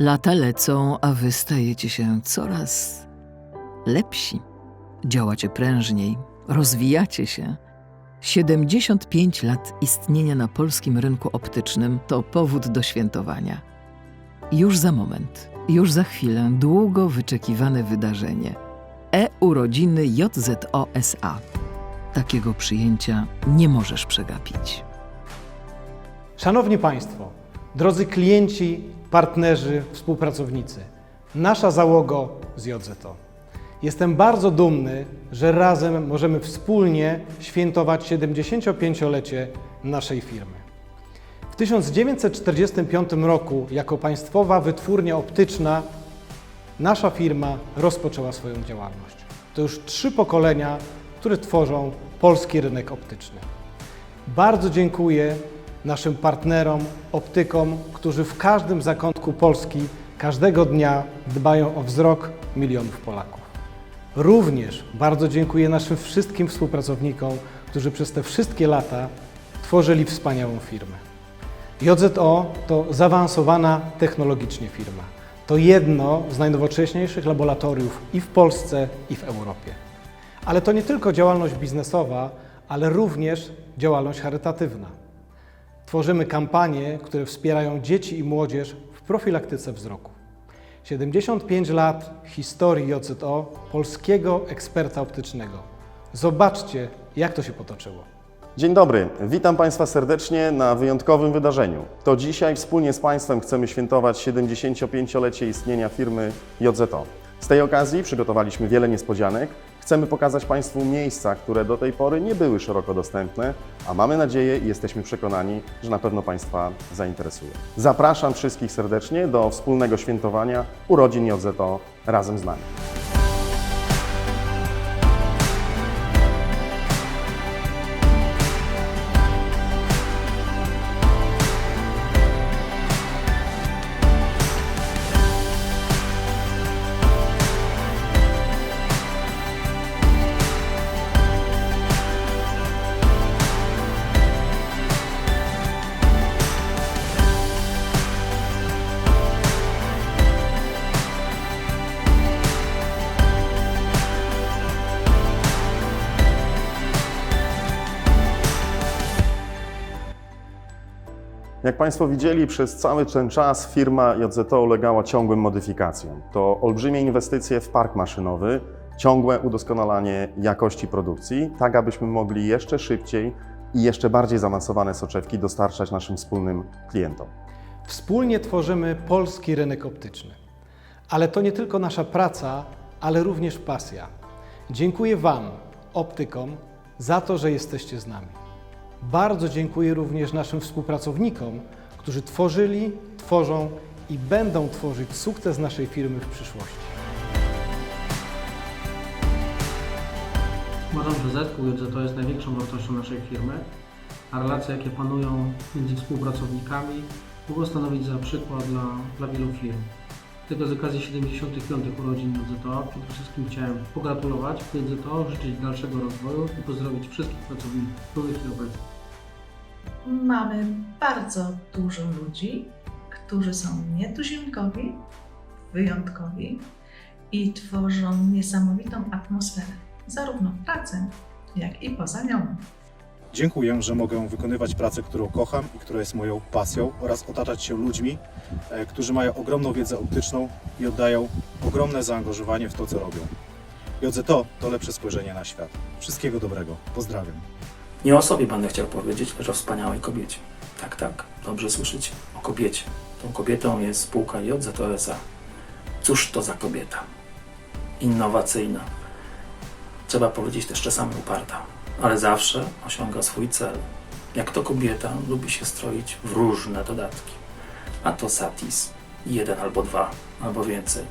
Lata lecą, a wy stajecie się coraz lepsi. Działacie prężniej, rozwijacie się. 75 lat istnienia na polskim rynku optycznym to powód do świętowania. Już za moment, już za chwilę długo wyczekiwane wydarzenie e-urodziny JZO SA. Takiego przyjęcia nie możesz przegapić. Szanowni Państwo, drodzy klienci, partnerzy, współpracownicy, nasza załogo z JZO. Jestem bardzo dumny, że razem możemy wspólnie świętować 75-lecie naszej firmy. W 1945 roku, jako państwowa wytwórnia optyczna, nasza firma rozpoczęła swoją działalność. To już trzy pokolenia, które tworzą polski rynek optyczny. Bardzo dziękuję naszym partnerom, optykom, którzy w każdym zakątku Polski każdego dnia dbają o wzrok milionów Polaków. Również bardzo dziękuję naszym wszystkim współpracownikom, którzy przez te wszystkie lata tworzyli wspaniałą firmę. JZO to zaawansowana technologicznie firma. To jedno z najnowocześniejszych laboratoriów i w Polsce, i w Europie. Ale to nie tylko działalność biznesowa, ale również działalność charytatywna. Tworzymy kampanie, które wspierają dzieci i młodzież w profilaktyce wzroku. 75 lat historii JZO, polskiego eksperta optycznego. Zobaczcie, jak to się potoczyło. Dzień dobry, witam Państwa serdecznie na wyjątkowym wydarzeniu. To dzisiaj wspólnie z Państwem chcemy świętować 75-lecie istnienia firmy JZO. Z tej okazji przygotowaliśmy wiele niespodzianek. Chcemy pokazać Państwu miejsca, które do tej pory nie były szeroko dostępne, a mamy nadzieję i jesteśmy przekonani, że na pewno Państwa zainteresuje. Zapraszam wszystkich serdecznie do wspólnego świętowania urodzin JZO razem z nami. Państwo widzieli, przez cały ten czas firma JZO ulegała ciągłym modyfikacjom. To olbrzymie inwestycje w park maszynowy, ciągłe udoskonalanie jakości produkcji, tak abyśmy mogli jeszcze szybciej i jeszcze bardziej zaawansowane soczewki dostarczać naszym wspólnym klientom. Wspólnie tworzymy polski rynek optyczny. Ale to nie tylko nasza praca, ale również pasja. Dziękuję Wam, optykom, za to, że jesteście z nami. Bardzo dziękuję również naszym współpracownikom, którzy tworzyli, tworzą i będą tworzyć sukces naszej firmy w przyszłości. Uważam, że zespół JZO jest największą wartością naszej firmy, a relacje, jakie panują między współpracownikami, mogą stanowić za przykład dla, dla wielu firm. Dlatego z okazji 75. urodzin JZO przede wszystkim chciałem pogratulować JZO, życzyć dalszego rozwoju i pozdrowić wszystkich pracowników byłych i obecnych. Mamy bardzo dużo ludzi, którzy są nietuzinkowi, wyjątkowi i tworzą niesamowitą atmosferę, zarówno w pracy, jak i poza nią. Dziękuję, że mogę wykonywać pracę, którą kocham i która jest moją pasją oraz otaczać się ludźmi, e, którzy mają ogromną wiedzę optyczną i oddają ogromne zaangażowanie w to, co robią. JZO to lepsze spojrzenie na świat. Wszystkiego dobrego. Pozdrawiam. Nie o sobie będę chciał powiedzieć, lecz o wspaniałej kobiecie. Tak, tak, dobrze słyszycie. O kobiecie. Tą kobietą jest spółka JZOSA. Cóż to za kobieta? Innowacyjna. Trzeba powiedzieć też czasami uparta, ale zawsze osiąga swój cel. Jak to kobieta, lubi się stroić w różne dodatki. A to satis, jeden albo dwa, albo więcej.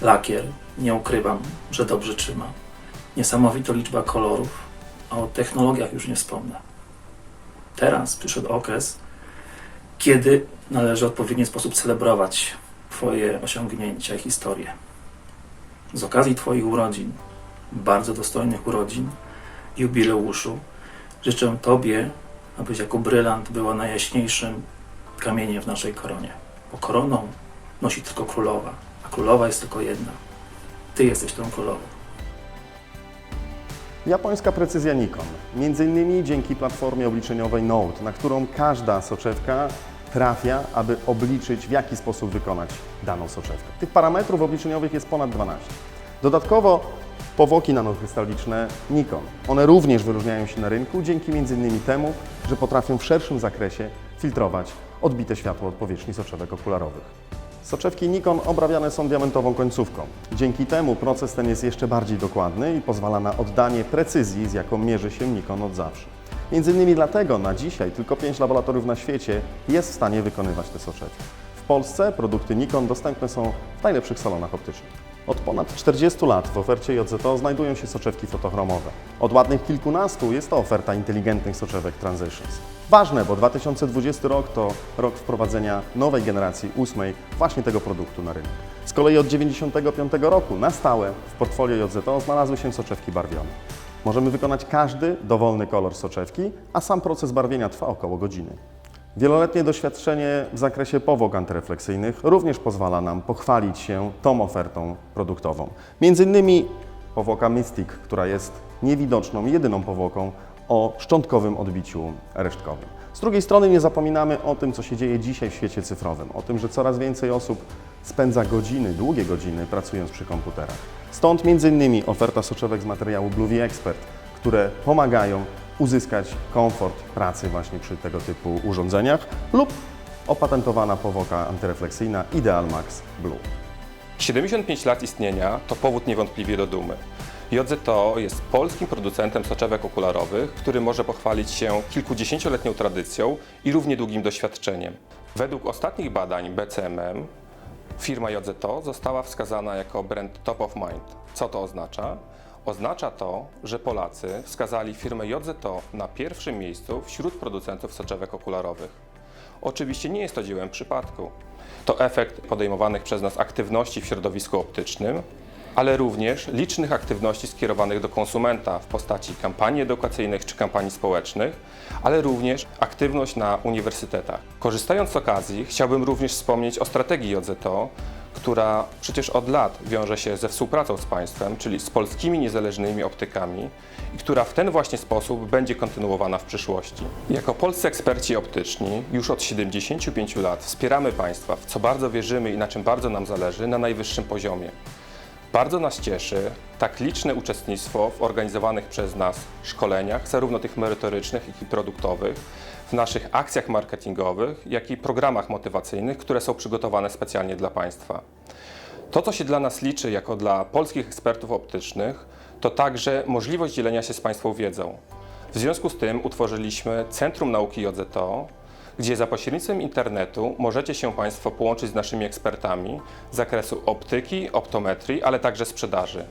Lakier, nie ukrywam, że dobrze trzyma. Niesamowita liczba kolorów, a o technologiach już nie wspomnę. Teraz przyszedł okres, kiedy należy w odpowiedni sposób celebrować Twoje osiągnięcia i historię. Z okazji Twoich urodzin, bardzo dostojnych urodzin, jubileuszu, życzę Tobie, abyś jako brylant była najjaśniejszym kamieniem w naszej koronie. Bo koroną nosi tylko królowa, a królowa jest tylko jedna. Ty jesteś tą królową. Japońska precyzja Nikon. Między innymi dzięki platformie obliczeniowej Note, na którą każda soczewka trafia, aby obliczyć w jaki sposób wykonać daną soczewkę. Tych parametrów obliczeniowych jest ponad 12. Dodatkowo powłoki nanokrystaliczne Nikon. One również wyróżniają się na rynku dzięki m.in. temu, że potrafią w szerszym zakresie filtrować odbite światło od powierzchni soczewek okularowych. Soczewki Nikon obrabiane są diamentową końcówką. Dzięki temu proces ten jest jeszcze bardziej dokładny i pozwala na oddanie precyzji, z jaką mierzy się Nikon od zawsze. Między innymi dlatego na dzisiaj tylko 5 laboratoriów na świecie jest w stanie wykonywać te soczewki. W Polsce produkty Nikon dostępne są w najlepszych salonach optycznych. Od ponad 40 lat w ofercie JZO znajdują się soczewki fotochromowe. Od ładnych kilkunastu jest to oferta inteligentnych soczewek Transitions. Ważne, bo 2020 rok to rok wprowadzenia nowej generacji, ósmej, właśnie tego produktu na rynek. Z kolei od 1995 roku na stałe w portfolio JZO znalazły się soczewki barwione. Możemy wykonać każdy dowolny kolor soczewki, a sam proces barwienia trwa około godziny. Wieloletnie doświadczenie w zakresie powłok antyrefleksyjnych również pozwala nam pochwalić się tą ofertą produktową. Między innymi powłoka Mystic, która jest niewidoczną, jedyną powłoką o szczątkowym odbiciu resztkowym. Z drugiej strony nie zapominamy o tym, co się dzieje dzisiaj w świecie cyfrowym, o tym, że coraz więcej osób spędza godziny, długie godziny pracując przy komputerach. Stąd między innymi oferta soczewek z materiału Bluevie Expert, które pomagają uzyskać komfort pracy właśnie przy tego typu urządzeniach lub opatentowana powłoka antyrefleksyjna Ideal Max Blue. 75 lat istnienia to powód niewątpliwie do dumy. JZO jest polskim producentem soczewek okularowych, który może pochwalić się kilkudziesięcioletnią tradycją i równie długim doświadczeniem. Według ostatnich badań BCMM firma JZO została wskazana jako brand top of mind. Co to oznacza? Oznacza to, że Polacy wskazali firmę JZO na pierwszym miejscu wśród producentów soczewek okularowych. Oczywiście nie jest to dziełem przypadku. To efekt podejmowanych przez nas aktywności w środowisku optycznym, ale również licznych aktywności skierowanych do konsumenta w postaci kampanii edukacyjnych czy kampanii społecznych, ale również aktywność na uniwersytetach. Korzystając z okazji, chciałbym również wspomnieć o strategii JZO, która przecież od lat wiąże się ze współpracą z państwem, czyli z polskimi niezależnymi optykami i która w ten właśnie sposób będzie kontynuowana w przyszłości. Jako polscy eksperci optyczni już od 75 lat wspieramy państwa, w co bardzo wierzymy i na czym bardzo nam zależy, na najwyższym poziomie. Bardzo nas cieszy tak liczne uczestnictwo w organizowanych przez nas szkoleniach, zarówno tych merytorycznych, jak i produktowych, w naszych akcjach marketingowych, jak i programach motywacyjnych, które są przygotowane specjalnie dla Państwa. To, co się dla nas liczy jako dla polskich ekspertów optycznych, to także możliwość dzielenia się z Państwą wiedzą. W związku z tym utworzyliśmy Centrum Nauki JZO, gdzie za pośrednictwem internetu możecie się Państwo połączyć z naszymi ekspertami z zakresu optyki, optometrii, ale także sprzedaży.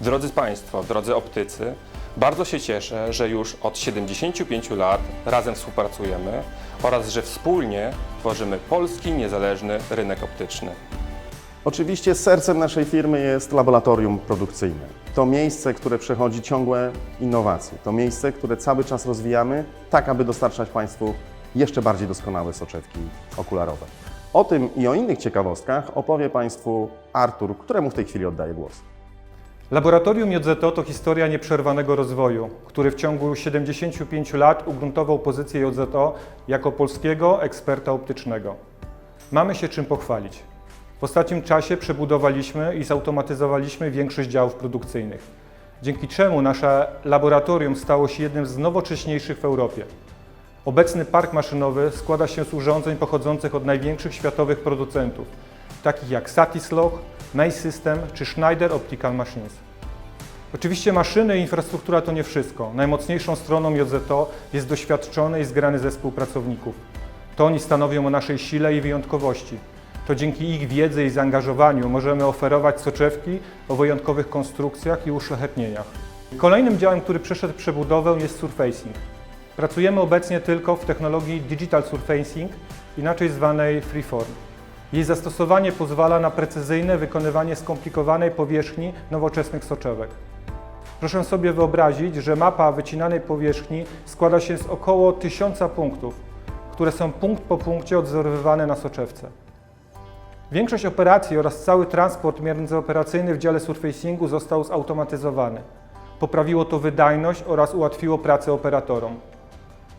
Drodzy Państwo, drodzy optycy, bardzo się cieszę, że już od 75 lat razem współpracujemy oraz że wspólnie tworzymy polski niezależny rynek optyczny. Oczywiście sercem naszej firmy jest laboratorium produkcyjne. To miejsce, które przechodzi ciągłe innowacje. To miejsce, które cały czas rozwijamy, tak aby dostarczać Państwu jeszcze bardziej doskonałe soczewki okularowe. O tym i o innych ciekawostkach opowie Państwu Artur, któremu w tej chwili oddaję głos. Laboratorium JZO to historia nieprzerwanego rozwoju, który w ciągu 75 lat ugruntował pozycję JZO jako polskiego eksperta optycznego. Mamy się czym pochwalić. W ostatnim czasie przebudowaliśmy i zautomatyzowaliśmy większość działów produkcyjnych, dzięki czemu nasze laboratorium stało się jednym z nowocześniejszych w Europie. Obecny park maszynowy składa się z urządzeń pochodzących od największych światowych producentów, takich jak Satislog, May System czy Schneider Optical Machines. Oczywiście maszyny i infrastruktura to nie wszystko. Najmocniejszą stroną JZO jest doświadczony i zgrany zespół pracowników. To oni stanowią o naszej sile i wyjątkowości. To dzięki ich wiedzy i zaangażowaniu możemy oferować soczewki o wyjątkowych konstrukcjach i uszlachetnieniach. Kolejnym działem, który przeszedł przebudowę jest surfacing. Pracujemy obecnie tylko w technologii digital surfacing, inaczej zwanej freeform. Jej zastosowanie pozwala na precyzyjne wykonywanie skomplikowanej powierzchni nowoczesnych soczewek. Proszę sobie wyobrazić, że mapa wycinanej powierzchni składa się z około 1000 punktów, które są punkt po punkcie odzorowywane na soczewce. Większość operacji oraz cały transport międzyoperacyjny w dziale surfacingu został zautomatyzowany. Poprawiło to wydajność oraz ułatwiło pracę operatorom.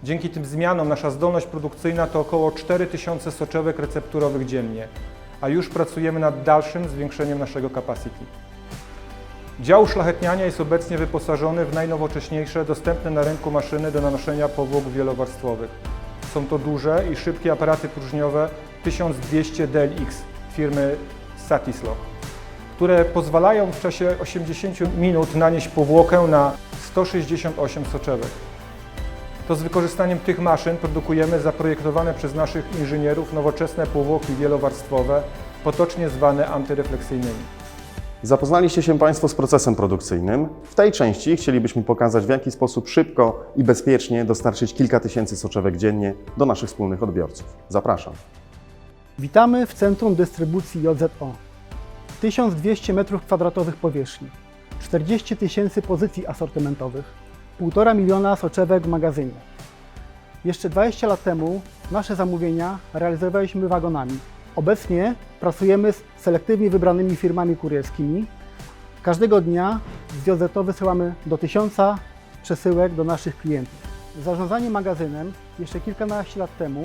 Dzięki tym zmianom nasza zdolność produkcyjna to około 4000 soczewek recepturowych dziennie, a już pracujemy nad dalszym zwiększeniem naszego capacity. Dział uszlachetniania jest obecnie wyposażony w najnowocześniejsze, dostępne na rynku maszyny do nanoszenia powłok wielowarstwowych. Są to duże i szybkie aparaty próżniowe 1200 DLX firmy Satislock, które pozwalają w czasie 80 minut nanieść powłokę na 168 soczewek. To z wykorzystaniem tych maszyn produkujemy zaprojektowane przez naszych inżynierów nowoczesne powłoki wielowarstwowe, potocznie zwane antyrefleksyjnymi. Zapoznaliście się Państwo z procesem produkcyjnym. W tej części chcielibyśmy pokazać, w jaki sposób szybko i bezpiecznie dostarczyć kilka tysięcy soczewek dziennie do naszych wspólnych odbiorców. Zapraszam. Witamy w centrum dystrybucji JZO. 1200 m2 powierzchni, 40 tysięcy pozycji asortymentowych, 1,5 miliona soczewek w magazynie. Jeszcze 20 lat temu nasze zamówienia realizowaliśmy wagonami. Obecnie pracujemy z selektywnie wybranymi firmami kurierskimi. Każdego dnia z JZO wysyłamy do tysiąca przesyłek do naszych klientów. Zarządzanie magazynem jeszcze kilkanaście lat temu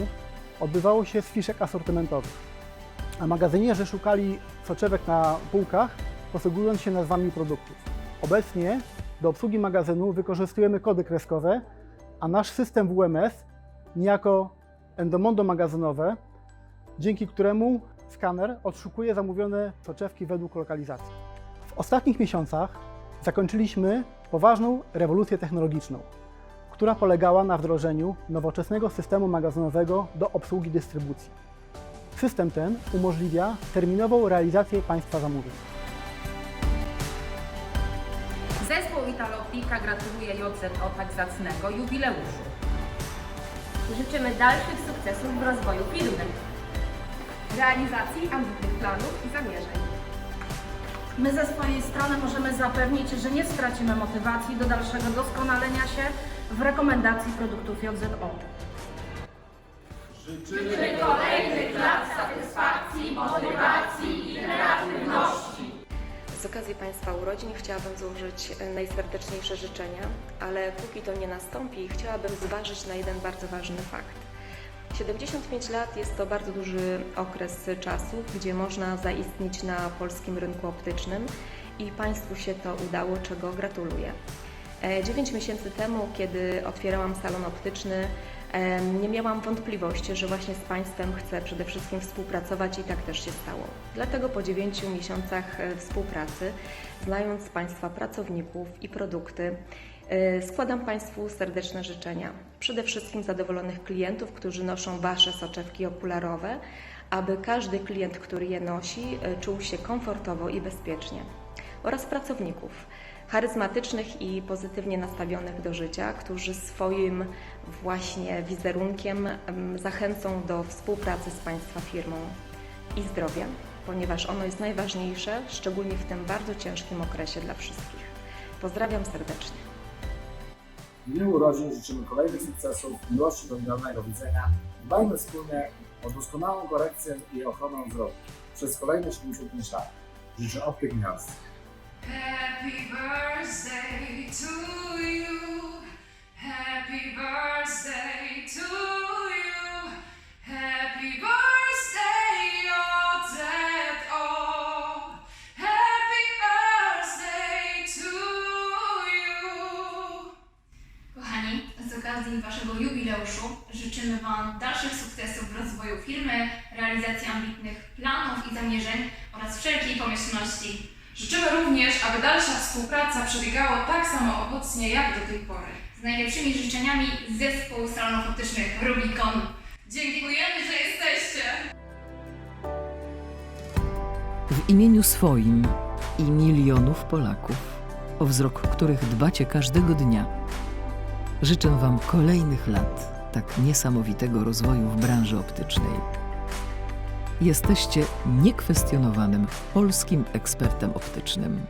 odbywało się z fiszek asortymentowych. A magazynierzy szukali soczewek na półkach, posługując się nazwami produktów. Obecnie do obsługi magazynu wykorzystujemy kody kreskowe, a nasz system WMS niejako endomondo magazynowe, dzięki któremu skaner odszukuje zamówione soczewki według lokalizacji. W ostatnich miesiącach zakończyliśmy poważną rewolucję technologiczną która polegała na wdrożeniu nowoczesnego systemu magazynowego do obsługi dystrybucji. System ten umożliwia terminową realizację Państwa zamówień. Italopika gratuluje JZO tak zacnego jubileuszu. Życzymy dalszych sukcesów w rozwoju firmy, realizacji ambitnych planów i zamierzeń. My ze swojej strony możemy zapewnić, że nie stracimy motywacji do dalszego doskonalenia się w rekomendacji produktów JZO. Życzymy kolejnych lat satysfakcji, motywacji i kreatywności. Z okazji Państwa urodzin chciałabym złożyć e, najserdeczniejsze życzenia, ale póki to nie nastąpi, chciałabym zważyć na jeden bardzo ważny fakt. 75 lat jest to bardzo duży okres czasu, gdzie można zaistnieć na polskim rynku optycznym i Państwu się to udało, czego gratuluję. 9 miesięcy temu, kiedy otwierałam salon optyczny, nie miałam wątpliwości, że właśnie z Państwem chcę przede wszystkim współpracować i tak też się stało. Dlatego po 9 miesiącach e, współpracy, znając Państwa pracowników i produkty, e, składam Państwu serdeczne życzenia. Przede wszystkim zadowolonych klientów, którzy noszą Wasze soczewki okularowe, aby każdy klient, który je nosi, e, czuł się komfortowo i bezpiecznie. Oraz pracowników charyzmatycznych i pozytywnie nastawionych do życia, którzy swoim właśnie wizerunkiem em, zachęcą do współpracy z Państwa firmą i zdrowia, ponieważ ono jest najważniejsze, szczególnie w tym bardzo ciężkim okresie dla wszystkich. Pozdrawiam serdecznie. W dniu urodzin życzymy kolejnych sukcesów, miłości do idealnego widzenia. Dbajmy wspólnie o doskonałą korekcję i ochronę wzroku przez kolejne 75 lat. Życzę Optyk Miast. Happy birthday to you. Happy birthday to you. Happy birthday, JZO. Happy birthday to you. Kochani, z okazji Waszego jubileuszu życzymy Wam dalszych sukcesów w rozwoju firmy, realizacji ambitnych planów i zamierzeń oraz wszelkiej pomyślności. Życzymy również, aby dalsza współpraca przebiegała tak samo owocnie jak do tej pory. Z najlepszymi życzeniami zespół salonów optycznych Rubicon. Dziękujemy, że jesteście! W imieniu swoim i milionów Polaków, o wzrok których dbacie każdego dnia, życzę Wam kolejnych lat tak niesamowitego rozwoju w branży optycznej. Jesteście niekwestionowanym polskim ekspertem optycznym.